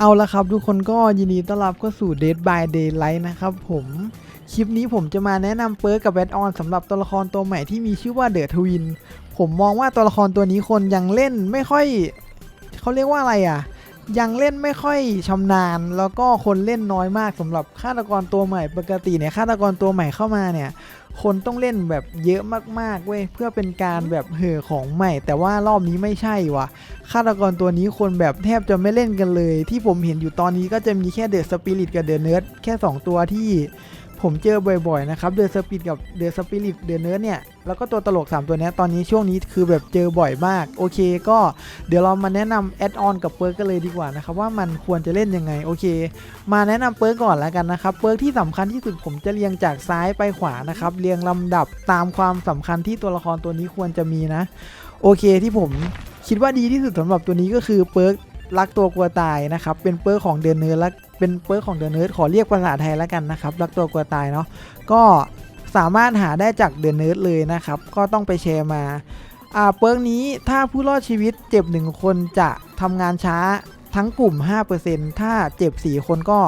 เอาละครับทุกคนก็ยินดีต้อนรับเข้าสู่ Dead by Daylight นะครับผม คลิปนี้ผมจะมาแนะนำเปิร์กกับแอดออนสำหรับตัวละครตัวใหม่ที่มีชื่อว่าเดอะทวิน ผมมองว่าตัวละครตัวนี้คนยังเล่นไม่ค่อย เขาเรียกว่าอะไรอะ ยังเล่นไม่ค่อยชำนาญ แล้วก็คนเล่นน้อยมากสำหรับฆาตกรตัวใหม่ปกติเนี่ยฆาตกรตัวใหม่เข้ามาเนี่ย คนต้องเล่นแบบเยอะมากๆเว้ยเพื่อเป็นการแบบเห่อของใหม่ แต่ว่ารอบนี้ไม่ใช่ว่ะฆาตกรตัวนี้คนแบบแทบจะไม่เล่นกันเลย ที่ผมเห็นอยู่ตอนนี้ก็จะมีแค่เดอะสปิริตกับเดอะเนิร์ดแค่ 2 ตัวที่ ผมเจอบ่อยๆนะครับเดอะสปิริตกับเดอะสปิริตเดอะเนิร์ดเนี่ยแล้วก็ตัวตลก 3 ตัวนี้ตอนนี้ช่วงนี้คือแบบเจอบ่อยมาก โอเคก็เดี๋ยวเรามาแนะนำแอดออนกับเปิร์กกันเลยดีกว่านะครับว่ามันควรจะเล่นยังไงโอเค มาแนะนำเปิร์กก่อนแล้วกันนะครับเปิร์กที่สำคัญที่สุดผมจะเรียงจากซ้ายไปขวานะครับเรียงลำดับตามความสำคัญที่ตัวละครตัวนี้ควรจะมีนะ โอเคที่ผมคิดว่าดีที่สุดสำหรับตัวนี้ก็คือเปิร์กรักตัวกลัวตายนะครับเป็นเปิร์กของเดนเนิร์และ เป็นเปิร์กของเดนเนิร์ดขอเรียกภาษาไทยแล้วกันนะครับ รักตัวกลัวตายเนาะก็สามารถหาได้จากเดนเนิร์ดเลยนะครับ ก็ต้องไปแชร์มาอ่าเปิร์กนี้ถ้าผู้รอดชีวิตเจ็บหนึ่งคนจะทำงานช้าทั้งกลุ่ม 5%ถ้าเจ็บ 4 คนก็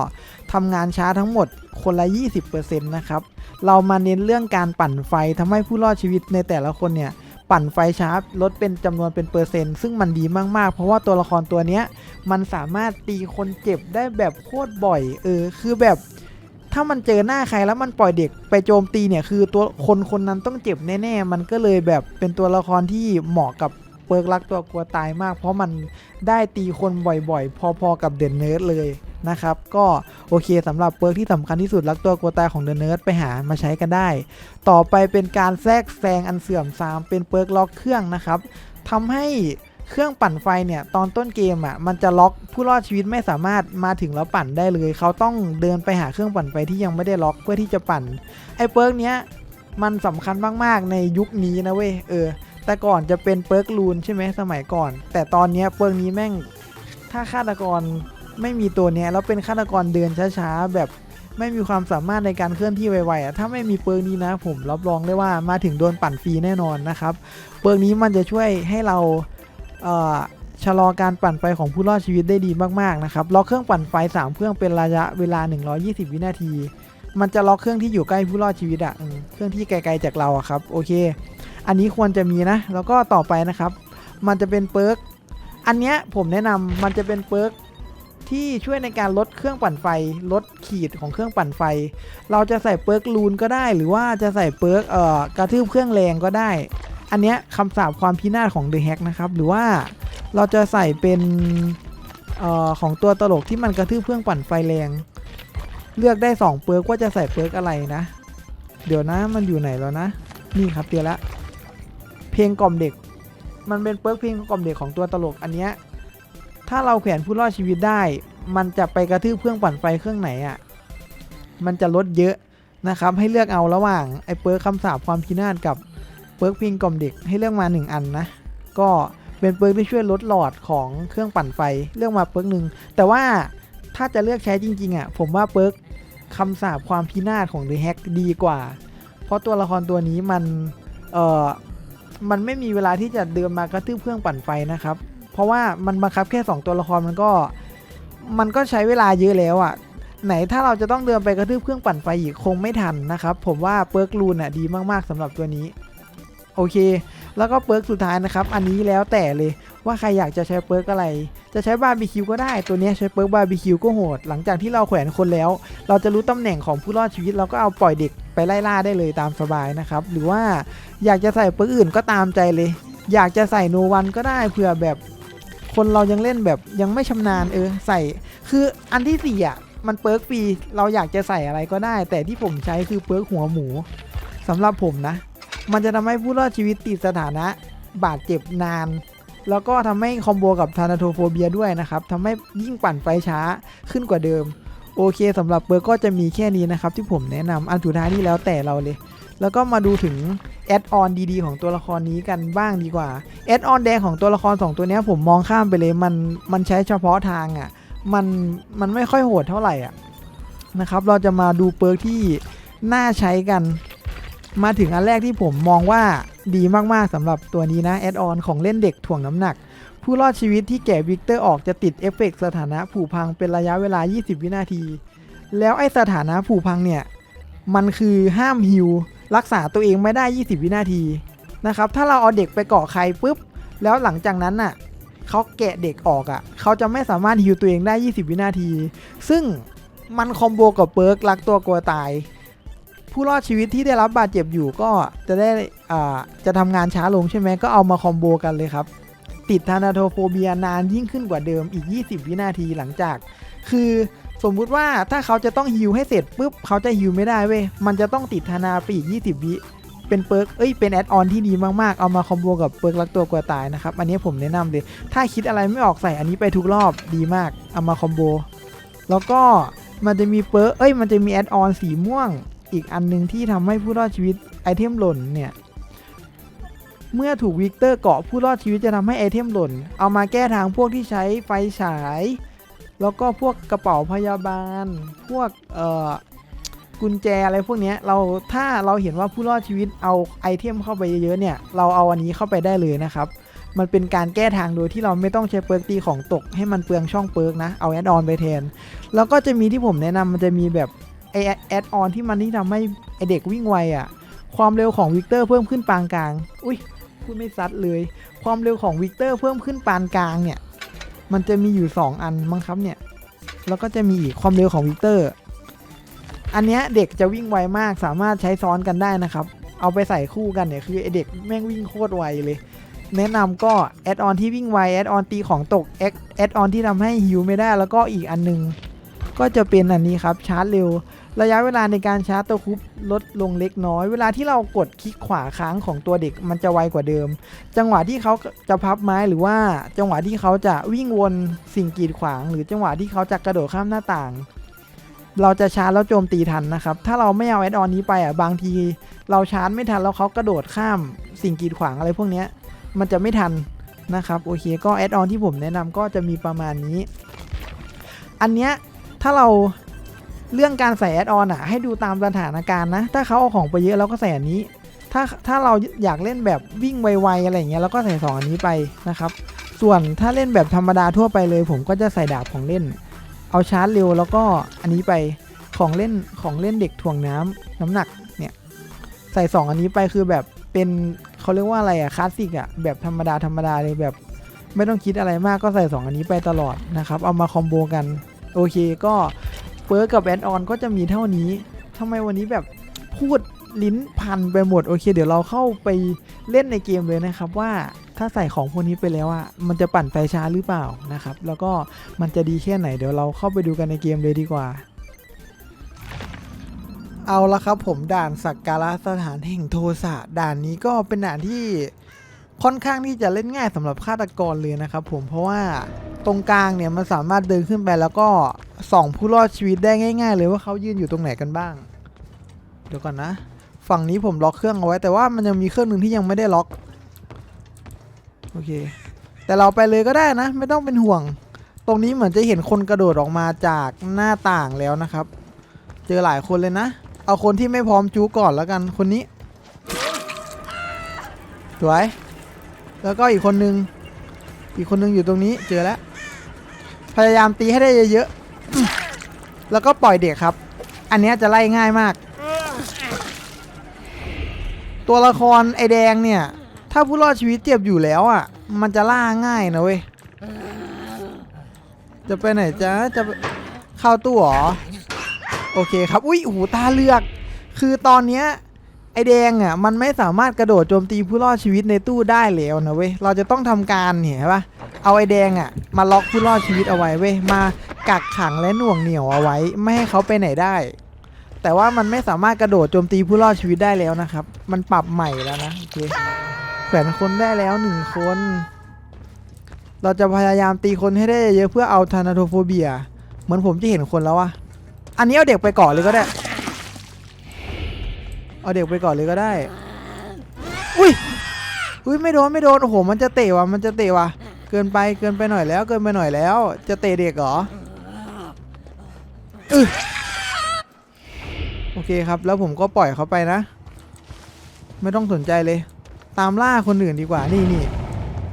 ทำงานช้าทั้งหมดคนละ 20%นะครับ เรามาเน้นเรื่องการปั่นไฟทำให้ผู้รอดชีวิตในแต่ละคนเนี่ย ปั่นไฟชาร์ปลดเป็นจำนวนเป็นเปอร์เซ็นต์ซึ่งมันดีมากๆ เพราะว่าตัวละครตัวเนี้ยมันสามารถตีคนเจ็บได้แบบโคตรบ่อย เออ คือแบบ ถ้ามันเจอหน้าใครแล้วมันปล่อยเด็กไปโจมตีเนี่ย คือตัวคนคนนั้นต้องเจ็บแน่ๆ มันก็เลยแบบเป็นตัวละครที่เหมาะกับเปิร์กรักตัวกลัวตายมาก เพราะมันได้ตีคนบ่อยๆ พอๆกับเดนเนิร์ดเลย นะครับ ก็โอเคสำหรับเปิร์กที่สำคัญที่สุดรักตัวกลัวตายของเดนเนิร์ดไปหามาใช้กันได้ ต่อไปเป็นการแทรกแซงอันเสื่อมทรามเป็นเปิร์กล็อกเครื่องนะครับทำให้เครื่องปั่นไฟเนี่ยตอนต้นเกมอะมันจะล็อกผู้รอดชีวิตไม่สามารถมาถึงแล้วปั่นได้เลย เขาต้องเดินไปหาเครื่องปั่นไฟที่ยังไม่ได้ล็อกเพื่อที่จะปั่นไอ้เปิร์กเนี้ยมันสำคัญมากๆในยุคนี้นะเว้ยเออ แต่ก่อนจะเป็นเปิร์กลูนใช่ไหมสมัยก่อน แต่ตอนเนี้ยเปิร์กนี้แม่งถ้าฆาตกร ไม่มีตัวเนี้ยแล้วเป็นฆาตกรเดินช้าๆ แบบไม่มีความสามารถในการเคลื่อนที่ไวๆอะถ้าไม่มีเปิร์กนี้นะ ผมรับรองได้ว่ามาถึงโดนปั่นฟรีแน่นอนนะครับ เปิร์กนี้มันจะช่วยให้เราเชะลอการปั่นไฟของผู้รอดชีวิตได้ดีมากๆนะครับ ล็อกเครื่องปั่นไฟ 3 เครื่องเป็นระยะเวลา 120 วินาที มันจะล็อกเครื่องที่อยู่ใกล้ผู้รอดชีวิตอะ เครื่องที่ไกลๆจากเราอะครับ โอเค อันนี้ควรจะมีนะ แล้วก็ต่อไปนะครับ มันจะเป็นเปิร์ก อันเนี้ยผมแนะนำมันจะเป็นเปิร์ก ที่ช่วยในการลดเครื่องปั่นไฟ ลดขีดของเครื่องปั่นไฟ เราจะใส่เปิร์กลูนก็ได้ หรือว่าจะใส่เปิร์กเอ่อกระทืบเครื่องแรงก็ได้ อันเนี้ยคำสาปความพินาศของ The Hack นะครับหรือว่าเราจะใส่เป็นเอ่อของตัวตลกที่มันกระทืบเครื่องปั่นไฟแรง เลือกได้ 2 เปิร์กว่าจะใส่เปิร์กอะไรนะ เดี๋ยวนะมันอยู่ไหนแล้วนะ นี่ครับเจอละ เพลงกล่อมเด็ก มันเป็นเปิร์กเพลงกล่อมเด็กของตัวตลกอันเนี้ย ถ้าเราแขวนผู้รอดชีวิตได้ มันจะไปกระทืบเครื่องปั่นไฟเครื่องไหนอะ่ะ มันจะลดเยอะนะครับ ให้เลือกเอาระหว่างไอ้เปิร์กคำสาปความพินาศกับเปิร์กพิงกล่อมเด็กให้เลือกมา 1 อันนะ ก็เป็นเปิร์กที่ช่วยลดหลอดของเครื่องปั่นไฟเลือกมาเปิร์กหนึ่งแต่ว่าถ้าจะเลือกใช้จริงๆอะ่ะผมว่าเปิร์กคำสาปความพินาศของ The Hack ดีกว่า เพราะตัวละครตัวนี้มันเอ่อมันไม่มีเวลาที่จะเดินมากระทืบเครื่องปั่นไฟนะครับ ราะว่ามันบังคับแค่ 2 ตัวละครมันก็ มันก็ใช้เวลาเยอะแล้วอะ่ะ ไหนถ้าเราจะต้องเดินไปกระทืบเครื่องปั่นไฟอีกคงไม่ทันนะครับ ผมว่าเปิร์กลูนอะดีมากๆสำหรับตัวนี้ โอเค แล้วก็เปิร์กสุดท้ายนะครับ อันนี้แล้วแต่เลยว่าใครอยากจะใช้เปิร์กอะไร จะใช้บาร์บีคิวก็ได้ ตัวนี้ใช้เปิร์กบาร์บีคิวก็โหด หลังจากที่เราแขวนคนแล้ว เราจะรู้ตำแหน่งของผู้รอดชีวิตเราก็เอาปล่อยเด็กไปไล่ล่าได้เลยตามสบายนะครับ หรือว่าอยากจะใส่เปิร์กอื่นก็ตามใจเลย อยากจะใส่โนวันก็ได้เผื่อแบบ คนเรายังเล่นแบบยังไม่ชำนาญเออใส่ คืออันที่สี่อะมันเปิร์กฟรีเราอยากจะใส่อะไรก็ได้ แต่ที่ผมใช้คือเปิร์กหัวหมูสำหรับผมนะ มันจะทำให้ผู้รอดชีวิตติดสถานะบาดเจ็บนาน แล้วก็ทำให้คอมโบกับทานาโทโฟเบียด้วยนะครับทำให้ยิ่งปั่นไฟช้าขึ้นกว่าเดิมโอเคสำหรับเปิร์กก็จะมีแค่นี้นะครับที่ผมแนะนำอันสุดท้ายนี่แล้วแต่เราเลย แล้วก็มาดูถึงแอดออนดีๆ ของตัวละครนี้กันบ้างดีกว่าแอดออนแดงของตัวละคร 2 ตัวนี้ผมมองข้ามไปเลยมันมันใช้เฉพาะทางอะ่ะมันมันไม่ค่อยโหดเท่าไหร่อะนะครับ เราจะมาดูเปิร์กที่น่าใช้กัน มาถึงอันแรกที่ผมมองว่าดีมากๆสำหรับตัวนี้นะแอดออนของเล่นเด็กถ่วงน้ำหนัก ผู้รอดชีวิตที่แกะวิกเตอร์ออกจะติดเอฟเฟกต์สถานะผุพังเป็นระยะเวลา 20 วินาที แล้วไอสถานะผุพังเนี่ย มันคือห้ามฮิว รักษาตัวเองไม่ได้ 20 วินาทีนะครับถ้าเราเอาเด็กไปเกาะใครปุ๊บ แล้วหลังจากนั้นน่ะเขาแกะเด็กออกอะ่ะเขาจะไม่สามารถฮิวตัวเองได้ 20 วินาที ซึ่งมันคอมโบกับเปิร์กรักตัวกลัวตาย ผู้รอดชีวิตที่ได้รับบาดเจ็บอยู่ก็จะได้อ่าจะทำงานช้าลงใช่ไหมก็เอามาคอมโบกันเลยครับ ติดทานาโทโฟเบียนานยิ่งขึ้นกว่าเดิมอีก 20 วินาทีหลังจาก คือ สมมุติว่าถ้าเขาจะต้องฮิวให้เสร็จปุ๊บเขาจะฮิวไม่ได้เว้ย มันจะต้องติดธนาไปอีก 20 วิเป็นเปิร์ก เอ้ย เป็นแอดออนที่ดีมาก ๆ เอามาคอมโบกับเปิร์กรักตัวกลัวตายนะครับ อันนี้ผมแนะนำเลย ถ้าคิดอะไรไม่ออกใส่อันนี้ไปทุกรอบดีมาก เอามาคอมโบ แล้วก็มันจะมีเปิร์ก เอ้ย มันจะมีแอดออนสีม่วง อีกอันหนึ่งที่ทำให้ผู้รอดชีวิตไอเทมหล่นเนี่ย เมื่อถูกวิกเตอร์เกาะผู้รอดชีวิตจะทำให้ไอเทมหล่น เอามาแก้ทางพวกที่ใช้ไฟฉาย แล้วก็พวกกระเป๋าพยาบาล พวกเอ่อกุญแจอะไรพวกนี้เราถ้าเราเห็นว่าผู้รอดชีวิตเอาไอเทมเข้าไปเยอะๆเนี่ย เราเอาอันนี้เข้าไปได้เลยนะครับ มันเป็นการแก้ทางโดยที่เราไม่ต้องใช้เปิร์กตีของตกให้มันเปลืองช่องเปิร์กนะ เอาแอดออนไปแทน แล้วก็จะมีที่ผมแนะนำมันจะมีแบบไอแอดออนที่มันที่ทำให้ไอเด็กวิ่งไวอะ่ะ ความเร็วของวิกเตอร์เพิ่มขึ้นปานกลาง อุ้ยพูดไม่ซัดเลย ความเร็วของวิกเตอร์เพิ่มขึ้นปานกลางเนี่ย มันจะมีอยู่ 2 อันมั้งครับเนี่ย แล้วก็จะมีอีกความเร็วของวิกเตอร์ อันเนี้ยเด็กจะวิ่งไวมากสามารถใช้ซ้อนกันได้นะครับ เอาไปใส่คู่กันเนี่ยคือไอเด็กแม่งวิ่งโคตรไวเลย แนะนำก็แอดออนที่วิ่งไวแอดออนตีของตกแอดออนที่ทำให้หิวไม่ได้แล้วก็อีกอันหนึง ก็จะเป็นอันนี้ครับชาร์จเร็ว ระยะเวลาในการชาร์จตัวคุปลดลงเล็กน้อย เวลาที่เรากดคลิกขวาค้างของตัวเด็กมันจะไวกว่าเดิม จังหวะที่เขาจะพับไม้หรือว่าจังหวะที่เขาจะวิ่งวนสิ่งกีดขวาง หรือจังหวะที่เขาจะกระโดดข้ามหน้าต่าง เราจะชาร์จแล้วโจมตีทันนะครับ ถ้าเราไม่เอาแอดออนนี้ไปอะบางที เราชาร์จไม่ทันแล้วเขากระโดดข้ามสิ่งกีดขวางอะไรพวกนี้มันจะไม่ทันนะครับโอเคก็แอดออนที่ผมแนะนำก็จะมีประมาณนี้ อันเนี้ยถ้าเรา เรื่องการใส่แอดออนอะให้ดูตามสถานการณ์นะ ถ้าเขาเอาของไปเยอะเราก็ใส่อันนี้ ถ้าถ้าเราอยากเล่นแบบวิ่งไวๆอะไรเงี้ยเราก็ใส่สองอันนี้ไปนะครับ ส่วนถ้าเล่นแบบธรรมดาทั่วไปเลย ผมก็จะใส่ดาบของเล่น เอาชาร์จเร็วแล้วก็อันนี้ไปของเล่นของเล่นเด็กถ่วงน้ำน้ำหนักเนี่ยใส่สองอันนี้ไปคือแบบเป็นเขาเรียกว่าอะไรอะคลาสสิกอะแบบธรรมดาธรรมดาเลยแบบ ไม่ต้องคิดอะไรมากก็ใส่ 2 อันนี้ไปตลอดนะครับ เอามาคอมโบกัน โอเคก็ เปิร์กกับแอดออนก็จะมีเท่านี้ทำไมวันนี้แบบพูดลิ้นพันไปหมด โอเค เดี๋ยวเราเข้าไปเล่นในเกมเลยนะครับว่าถ้าใส่ของพวกนี้ไปแล้วอะมันจะปั่นไฟช้าหรือเปล่านะครับ แล้วก็มันจะดีแค่ไหน เดี๋ยวเราเข้าไปดูกันในเกมเลยดีกว่า เอาละครับผมด่านสักการะสถานแห่งโทสะด่านนี้ก็เป็นด่านที่ ค่อนข้างที่จะเล่นง่ายสำหรับฆาตกรเลยนะครับผมเพราะว่าตรงกลางเนี่ยมันสามารถเดินขึ้นไปแล้วก็ส่องผู้รอดชีวิตได้ง่าย ๆ เลยว่าเขายืนอยู่ตรงไหนกันบ้าง เดี๋ยวก่อนนะ ฝั่งนี้ผมล็อกเครื่องเอาไว้ แต่ว่ามันยังมีเครื่องหนึ่งที่ยังไม่ได้ล็อกโอเค แต่เราไปเลยก็ได้นะ ไม่ต้องเป็นห่วง ตรงนี้เหมือนจะเห็นคนกระโดดออกมาจากหน้าต่างแล้วนะครับ เจอหลายคนเลยนะ เอาคนที่ไม่พร้อมจูก่อนแล้วกันคนนี้สวย แล้วก็อีกคนนึง อีกคนนึงอยู่ตรงนี้เจอแล้ว พยายามตีให้ได้เยอะๆ แล้วก็ปล่อยเด็กครับ อันนี้จะไล่ง่ายมาก ตัวละครไอแดงเนี่ย ถ้าผู้รอดชีวิตเจ็บอยู่แล้วอะ มันจะล่าง่ายนะเว้ย จะไปไหนจ๊ะ จะเข้าตู้หรอ โอเคครับ อุ้ยหูตาเลือก คือตอนเนี้ย ไอแดงอะมันไม่สามารถกระโดดโจมตีผู้รอดชีวิตในตู้ได้แล้วนะเว้ยเราจะต้องทำการเนี่ยเห็นปะเอาไอแดงอะมาล็อกผู้รอดชีวิตเอาไว้เว้ยมากักขังและหน่วงเหนี่ยวเอาไว้ไม่ให้เขาไปไหนได้ แต่ว่ามันไม่สามารถกระโดดโจมตีผู้รอดชีวิตได้แล้วนะครับ มันปรับใหม่แล้วนะโอเคแขวนคนได้แล้วหนึ่งคน เราจะพยายามตีคนให้ได้เยอะเพื่อเอาทานาโทโฟเบีย เหมือนผมจะเห็นคนแล้วอะอันนี้เอาเด็กไปก่อนเลยก็ได้ เอาเด็กไปก่อนเลยก็ได้ อุ้ย อุ้ยไม่โดนไม่โดน โอ้โห มันจะเตะว่ะ มันจะเตะว่ะ เกินไปเกินไปหน่อยแล้ว เกินไปหน่อยแล้ว จะเตะเด็กเหรออึโอเคครับ แล้วผมก็ปล่อยเขาไปนะ ไม่ต้องสนใจเลย ตามล่าคนอื่นดีกว่า นี่นี่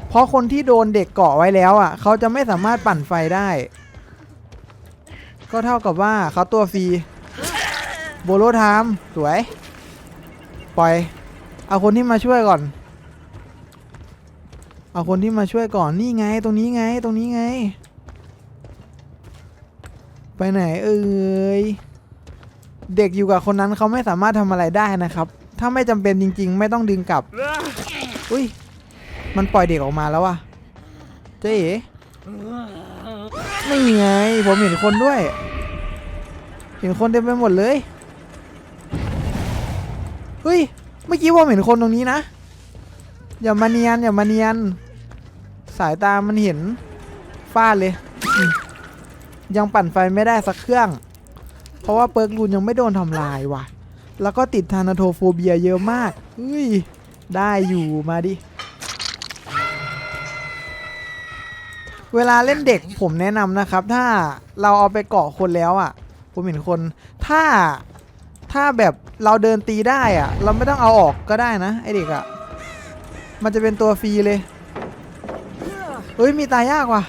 เพราะคนที่โดนเด็กเกาะไว้แล้วอะ เขาจะไม่สามารถปั่นไฟได้ ก็เท่ากับว่าเขาตัวฟรี โบโลไทม์สวย ปล่อย เอาคนที่มาช่วยก่อน เอาคนที่มาช่วยก่อน นี่ไง ตรงนี้ไง ตรงนี้ไง ไปไหนเอ่ย เด็กอยู่กับคนนั้นเขาไม่สามารถทำอะไรได้นะครับ ถ้าไม่จำเป็นจริง ๆ ไม่ต้องดึงกลับ อุ้ย มันปล่อยเด็กออกมาแล้วว่ะเจ๊เอ๋นี่ไง ผมเห็นคนด้วย เห็นคนเต็มไปหมดเลย เฮ้ย เมื่อกี้ผมเห็นคนตรงนี้นะ อย่ามาเนียนอย่ามาเนียน สายตามันเห็นฟาดเลย ยังปั่นไฟไม่ได้สักเครื่อง เพราะว่าเปิร์กรูนยังไม่โดนทำลายว่ะ แล้วก็ติดทานาโทโฟเบียเยอะมากเฮ้ย ได้อยู่มาดิ เวลาเล่นเด็กผมแนะนำนะครับ ถ้าเราเอาไปเกาะคนแล้วอะ ผมเห็นคน ถ้า ถ้าแบบเราเดินตีได้อะเราไม่ต้องเอาออกก็ได้นะไอเด็กอะมันจะเป็นตัวฟรีเลยเฮ้ยมีตายยากว่ะ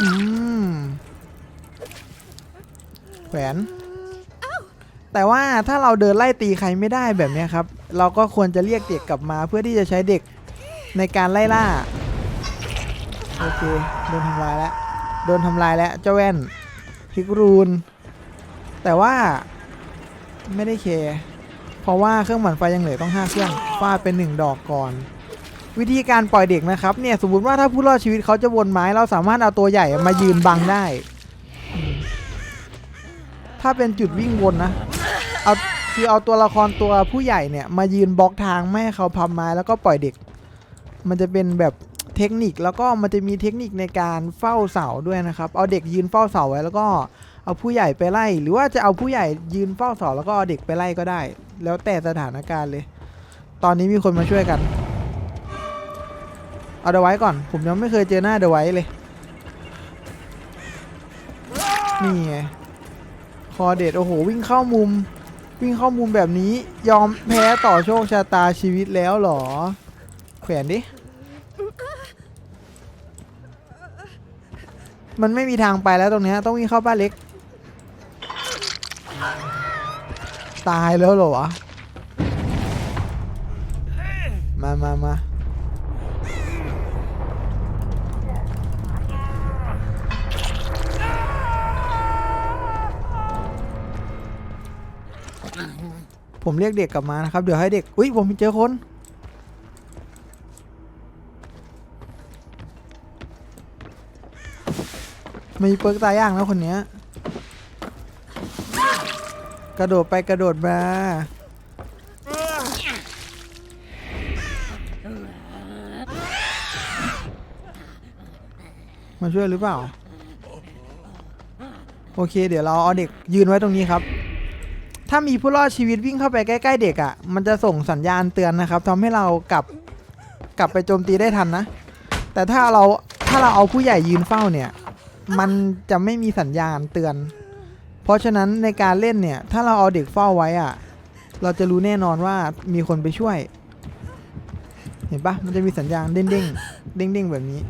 อืมแหวนแต่ว่าถ้าเราเดินไล่ตีใครไม่ได้แบบนี้ครับ เราก็ควรจะเรียกเด็กกลับมาเพื่อที่จะใช้เด็กในการไล่ล่าโอเคโดนทำลายแล้วโดนทำลายแล้วเจ้าแว่นพิกรูน แต่ว่า ไม่ได้แคร์เพราะว่าเครื่องหมั่นไฟยังเหลือต้อง5เครื่องฟาดเป็น1ดอกก่อน วิธีการปล่อยเด็กนะครับเนี่ยสมมติว่าถ้าผู้รอดชีวิตเขาจะวนไม้เราสามารถเอาตัวใหญ่มายืนบังได้ ถ้าเป็นจุดวิ่งวนนะเอาคือเอาตัวละครตัวผู้ใหญ่เนี่ยมายืนบล็อกทางไม่ให้เขาพับไม้แล้วก็ปล่อยเด็ก มันจะเป็นแบบเทคนิคแล้วก็มันจะมีเทคนิคในการเฝ้าเสาด้วยนะครับ เอาเด็กยืนเฝ้าเสาไว้แล้วก็ เอาผู้ใหญ่ไปไล่ หรือว่าจะเอาผู้ใหญ่ยืนเฝ้าเสาแล้วก็เอาเด็กไปไล่ก็ได้ แล้วแต่สถานการณ์เลย ตอนนี้มีคนมาช่วยกัน เอาเดไว้ก่อน ผมยังไม่เคยเจอหน้าเดไว้เลย นี่ไง คอเดดโอ้โห วิ่งเข้ามุม วิ่งเข้ามุมแบบนี้ ยอมแพ้ต่อโชคชะตาชีวิตแล้วหรอ แขวนดิมันไม่มีทางไปแล้วตรงนี้ต้องวิ่งเข้าบ้านเล็ก ตายแล้วเหรอวะ มามามาผมเรียกเด็กกลับมานะครับ เดี๋ยวให้เด็ก อุ้ยผมเจอคน มีเปิร์กตายยางแล้วคนเนี้ย ระโดดไปกระโดดมามาช่วยหรือเปล่า โอเค เดี๋ยวเราเอาเด็กยืนไว้ตรงนี้ครับ ถ้ามีผู้รอดชีวิตวิ่งเข้าไปใกล้ๆเด็กอะ่ะ มันจะส่งสัญญาณเตือนนะครับทำให้เรากลับกลับไปโจมตีได้ทันนะ แต่ถ้าเราถ้าเราเอาผู้ใหญ่ยืนเฝ้าเนี่ย มันจะไม่มีสัญญาณเตือน เพราะฉะนั้นในการเล่นเนี่ย ถ้าเราเอาเด็กเฝ้าไว้อะเราจะรู้แน่นอนว่ามีคนไปช่วย เห็นปะมันจะมีสัญญาณเด้งเด้งเด้งเด้งแบบนี้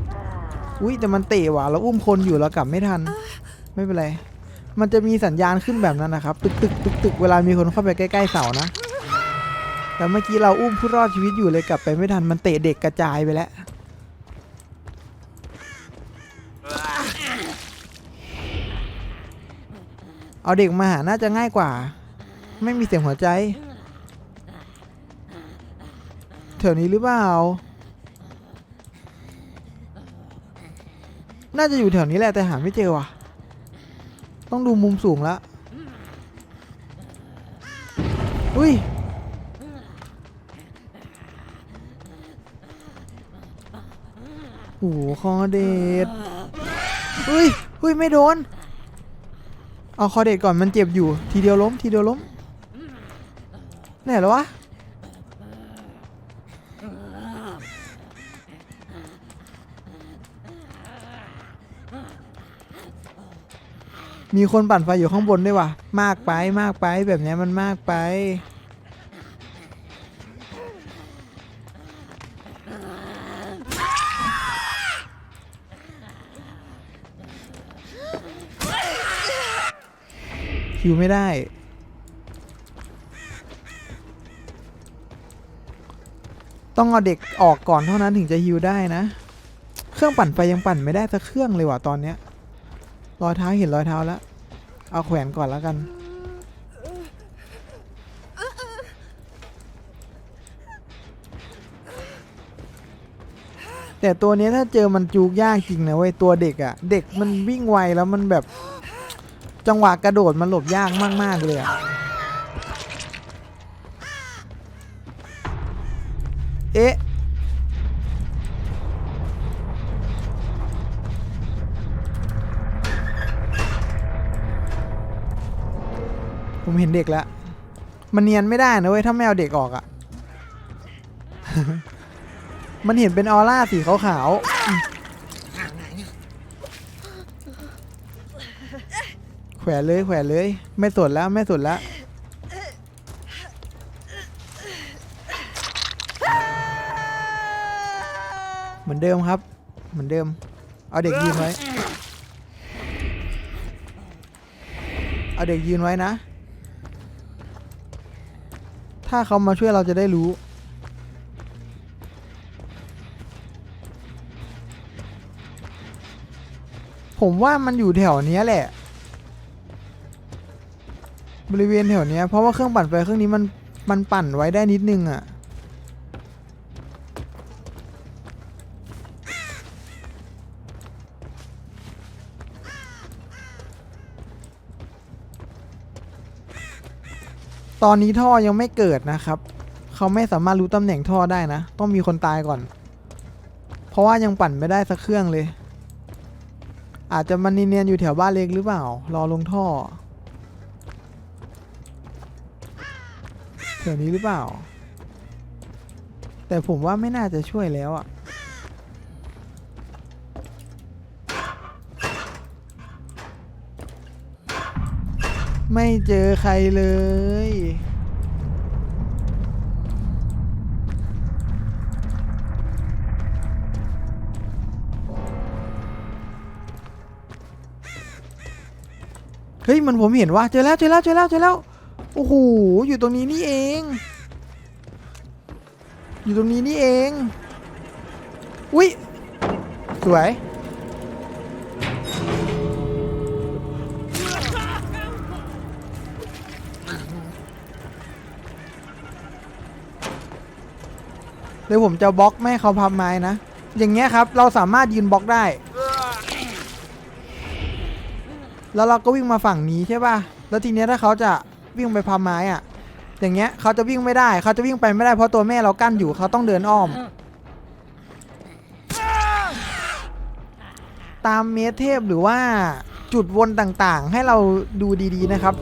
อุ้ยแต่มันเตะว่ะเราอุ้มคนอยู่เรากลับไม่ทัน ไม่เป็นไร มันจะมีสัญญาณขึ้นแบบนั้นนะครับ ตึกตึกตึกตึกเวลามีคนเข้าไปใกล้ๆเสานะ แต่เมื่อกี้เราอุ้มผู้รอดชีวิตอยู่เลยกลับไปไม่ทันมันเตะเด็กกระจายไปแล้ว เอาเด็กมาหาน่าจะง่ายกว่า ไม่มีเสียงหัวใจแถวนี้หรือเปล่า น่าจะอยู่แถวนี้แหละแต่หาไม่เจอว่ะ ต้องดูมุมสูงล้วอุ้ย โอ้โหคอเดดอุ้ย อุ้ย ไม่โดน เอาคอเดดก่อนมันเจ็บอยู่ ทีเดียวล้ม ทีเดียวล้มไหนแล้ววะมีคนปั่นไฟอยู่ข้างบนด้วยว่ะ มากไปมากไปแบบนี้มันมากไป อ ฮิวไม่ได้ ต้องเอาเด็กออกก่อนเท่านั้นถึงจะฮิวได้นะ เครื่องปั่นไฟยังปั่นไม่ได้สักเครื่องเลยว่ะตอนเนี้ยรอยเท้าเห็นรอยเท้าแล้ว เอาแขวนก่อนแล้วกัน แต่ตัวนี้ถ้าเจอมันจูกยากจริงนะเว้ยตัวเด็กอะ่ะ เด็กมันวิ่งไวแล้วมันแบบ จังหวะกระโดดมันหลบยากมาก ๆ เลยอะเอ๊ะ ผมเห็นเด็กแล้ว มันเนียนไม่ได้นะเว้ย ถ้าไม่เอาเด็กออกอะ มันเห็นเป็นออร่าสีขาวๆอืมแข วนเลยแขวนเลย ไม่สนแล้วไม่สนแล้วเหมือนเดิมครับ เหมือนเดิม เอาเด็กยืนไว้ เอาเด็กยืนไว้นะ ถ้าเขามาช่วยเราจะได้รู้ ผมว่ามันอยู่แถวนี้แหละ บริเวณแถวเนี้ยเพราะว่าเครื่องปั่นไฟเครื่องนี้มันมันปั่นไว้ได้นิดนึงอะ่ะตอนนี้ท่อยังไม่เกิดนะครับ เขาไม่สามารถรู้ตำแหน่งท่อได้นะ ต้องมีคนตายก่อน เพราะว่ายังปั่นไม่ได้สักเครื่องเลย อาจจะมันเนียนอยู่แถวบ้านเล็กหรือเปล่า รอลงท่อ แถวนี้หรือเปล่า แต่ผมว่าไม่น่าจะช่วยแล้วอะไม่เจอใครเลย เฮ้ย มันผมเห็นว่าเจอแล้วเจอแล้วเจอแล้วเจอแล้ว โอ้โห อยู่ตรงนี้นี่เอง อยู่ตรงนี้นี่เอง อุ้ย สวย เดี๋ยวผมจะบล็อกไม่ให้เขาพับไม้นะ อย่างเงี้ยครับ เราสามารถยืนบล็อกได้ แล้วเราก็วิ่งมาฝั่งนี้ใช่ป่ะ แล้วทีเนี้ยถ้าเขาจะ วิ่งไปพับไม้อะอย่างเงี้ยเขาจะวิ่งไม่ได้เขาจะวิ่งไปไม่ได้เพราะตัวแม่เรากั้นอยู่เขาต้องเดินอ้อม ตามเมตรเทพหรือว่าจุดวนต่างๆ ให้เราดูดีๆนะครับ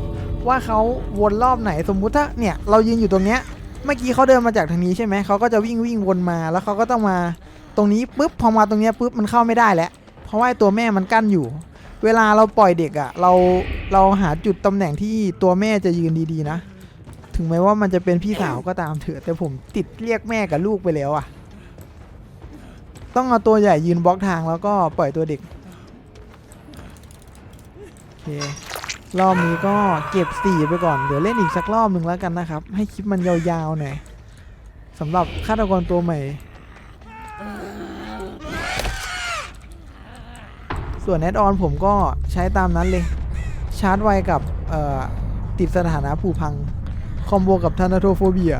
ว่าเขาวนรอบไหนสมมุติถ้าเนี่ยเรายืนอยู่ตรงเนี้ยเมื่อกี้เขาเดินมาจากทางนี้ใช่ไหมเขาก็จะวิ่งวิ่งวนมาแล้วเขาก็ต้องมาตรงนี้ปุ๊บพอมาตรงเนี้ยปุ๊บมันเข้าไม่ได้แล้วเพราะว่าตัวแม่มันกั้นอยู่ เวลาเราปล่อยเด็กอะ่ะ เราเราหาจุดตำแหน่งที่ตัวแม่จะยืนดีๆนะ ถึงแม้ว่ามันจะเป็นพี่สาวก็ตามเถอะ แต่ผมติดเรียกแม่กับลูกไปแล้วอะ่ะ ต้องเอาตัวใหญ่ยืนบล็อกทางแล้วก็ปล่อยตัวเด็กโอเครอบนี้ก็เก็บสี่ไปก่อน เดี๋ยวเล่นอีกสักรอบหนึ่งแล้วกันนะครับ ให้คลิปมันยาวๆหน่อยสำหรับฆาตกรตัวใหม่ ส่วนแอดออนผมก็ใช้ตามนั้นเลย ชาร์จไวกับติดสถานะผูพัง คอมโบกับทานาโทโฟเบีย